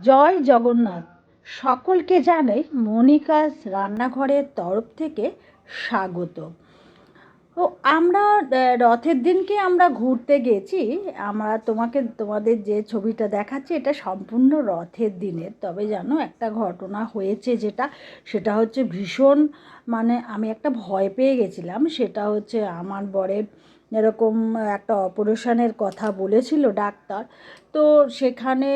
জয় জগন্নাথ। সকলকে জানাই মনিকাস রান্নাঘরের তরফ থেকে স্বাগত। ও আমরা রথের দিনকে আমরা ঘুরতে গেছি। আমরা তোমাকে, তোমাদের যে ছবিটা দেখাচ্ছি, এটা সম্পূর্ণ রথের দিনের তবে জানো, একটা ঘটনা হয়েছে যেটা, সেটা হচ্ছে ভীষণ মানে আমি একটা ভয় পেয়ে গেছিলাম। সেটা হচ্ছে আমার বরের এরকম একটা অপারেশনের কথা বলেছিল ডাক্তার। তো সেখানে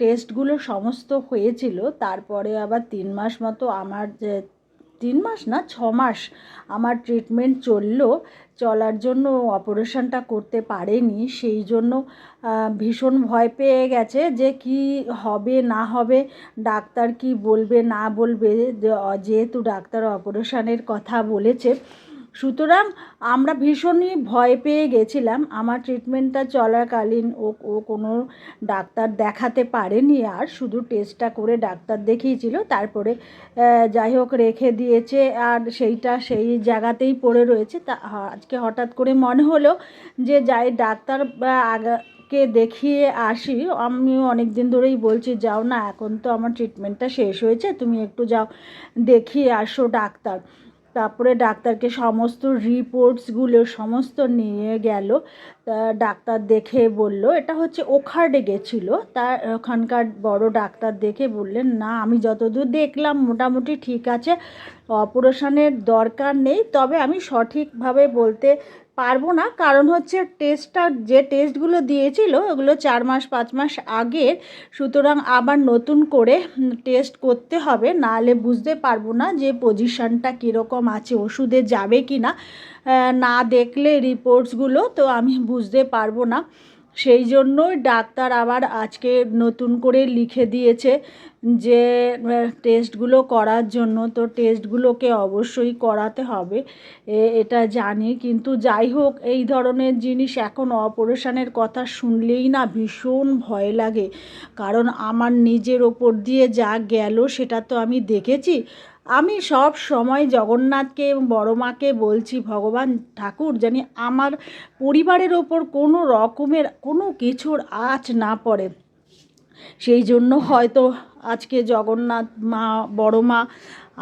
টেস্টগুলো সমস্ত হয়েছিল। তারপরে আবার তিন মাস মতো আমার যে, তিন মাস না, ছ মাস আমার ট্রিটমেন্ট চলল। চলার জন্য অপারেশনটা করতে পারেনি। সেই জন্য ভীষণ ভয় পেয়ে গেছে যে কি হবে, না হবে, ডাক্তার কি বলবে, না বলবে। যেহেতু ডাক্তার অপারেশনের কথা বলেছে সুতরাং আমরা ভীষণই ভয় পেয়ে গেছিলাম। আমার ট্রিটমেন্টটা চলাকালীন ও ও কোনো ডাক্তার দেখাতে পারেনি। আর শুধু টেস্টটা করে ডাক্তার দেখিয়েছিল, তারপরে যাই হোক রেখে দিয়েছে। আর সেইটা সেই জায়গাতেই পড়ে রয়েছে। তা আজকে হঠাৎ করে মনে হলো যে যাই ডাক্তার আগা কে দেখিয়ে আসি, আমিও অনেক দিন ধরেই বলছি, যাও না, এখন তো আমার ট্রিটমেন্টটা শেষ হয়েছে, তুমি একটু যাও, দেখিয়ে আসো ডাক্তার। তারপরে ডাক্তারকে সমস্ত রিপোর্টসগুলো সমস্ত নিয়ে গেল। ডাক্তার দেখে বলল, এটা হচ্ছে ওখার্ডে গেছিল। তার ওখানকার বড় ডাক্তার দেখে বললেন, না, আমি যতদূর দেখলাম মোটামুটি ঠিক আছে, অপারেশনের দরকার নেই, তবে আমি সঠিকভাবে বলতে পারব না। কারণ হচ্ছে টেস্টটা যে টেস্টগুলো দিয়েছিল, ওগুলো চার মাস, পাঁচ মাস আগের। সুতরাং আবার নতুন করে টেস্ট করতে হবে। নাহলে বুঝতে পারব না যে পজিশানটা কীরকম আছে, ওষুধে যাবে কি না না দেখলে রিপোর্টসগুলো তো আমি বুঝতে পারব না। সেই জন্যই ডাক্তার আবার আজকে নতুন করে লিখে দিয়েছে যে টেস্টগুলো করার জন্য। তো টেস্টগুলোকে অবশ্যই করাতে হবে। এটা জানি। কিন্তু যাই হোক, এই ধরনের জিনিস এখন অপারেশনের কথা শুনলেই না ভীষণ ভয় লাগে। কারণ আমার নিজের ওপর দিয়ে যা গেল, সেটা তো আমি দেখেছি। আমি সব সময় জগন্নাথকে এবং বড় মাকে বলছি, ভগবান ঠাকুর, জানি আমার পরিবারের ওপর কোনো রকমের কোনো কিছুর আঁচ না পড়ে। সেই জন্য হয়তো আজকে জগন্নাথ মা, বড় মা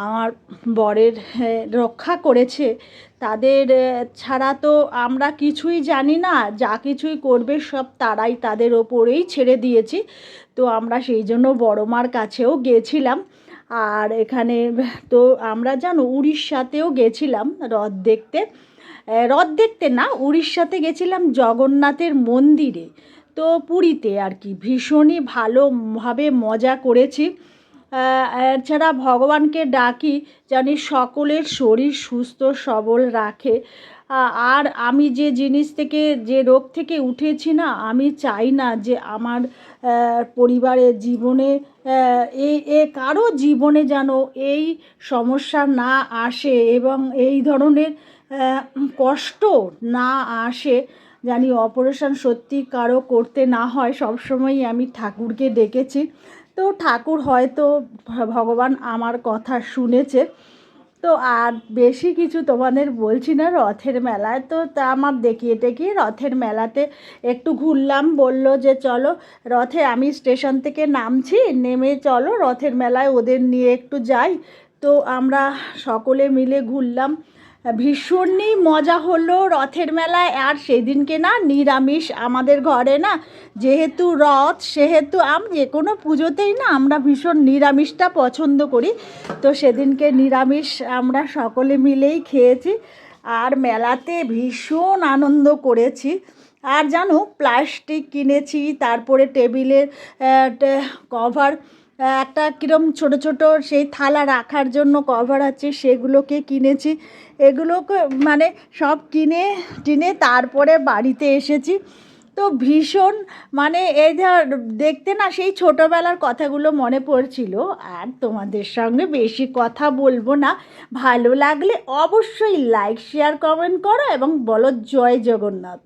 আমার বরের রক্ষা করেছে। তাদের ছাড়া তো আমরা কিছুই জানি না, যা কিছুই করবে সব তারাই তাদের ওপরেই ছেড়ে দিয়েছি। তো আমরা সেই জন্য বড় মার কাছেও গেছিলাম। আর এখানে তো আমরা জানো উড়িষ্যাতেও গেছিলাম হ্রদ দেখতে। হ্রদ দেখতে না, উড়িষ্যাতে গেছিলাম জগন্নাথের মন্দিরে। তো পুরীতে আর কি, ভীষণই ভালোভাবে মজা করেছি। এছাড়া ভগবানকে ডাকি জানি সকলের শরীর সুস্থ, সবল রাখে। আর আমি যে জিনিস থেকে, যে রোগ থেকে উঠেছি না, আমি চাই না যে আমার পরিবারের জীবনে এই এ কারও জীবনে যেন এই সমস্যা না আসে এবং এই ধরনের কষ্ট না আসে। জানি অপারেশন সত্যি কারও করতে না হয়, সবসময়ই আমি ঠাকুরকে ডেকেছি। তো ঠাকুর হয়তো ভগবান আমার কথা শুনেছে। তো আর বেশি কিছু তোমাদের বলছি না, রথের মেলায়। তো তা আমার দেখিয়ে টেকিয়ে রথের মেলাতে একটু ঘুরলাম, বলল যে চলো রথে আমি স্টেশন থেকে নামছি, নেমে চলো রথের মেলায় ওদের নিয়ে একটু যাই। তো আমরা সকলে মিলে ঘুরলাম। ভীষণই মজা হলো রথের মেলায়। আর সেদিনকে না, নিরামিষ আমাদের ঘরে না, যেহেতু রথ, সেহেতু আম, যে কোনো পুজোতেই না আমরা ভীষণ নিরামিষটা পছন্দ করি। তো সেদিনকে নিরামিষ আমরা সকলে মিলেই খেয়েছি আর মেলাতে ভীষণ আনন্দ করেছি। আর জানো, প্লাস্টিক কিনেছি, তারপরে টেবিলের কভার একটা কীরম ছোট ছোট সেই থালা রাখার জন্য কভার আছে, সেগুলোকে কিনেছি। এগুলোকে মানে সব কিনে টিনে তারপরে বাড়িতে এসেছি। তো ভীষণ মানে এই ধর দেখতে না সেই ছোটোবেলার কথাগুলো মনে পড়ছিল। আর তোমাদের সঙ্গে বেশি কথা বলব না। ভালো লাগলে অবশ্যই লাইক শেয়ার কমেন্ট করো এবং বলো জয় জগন্নাথ।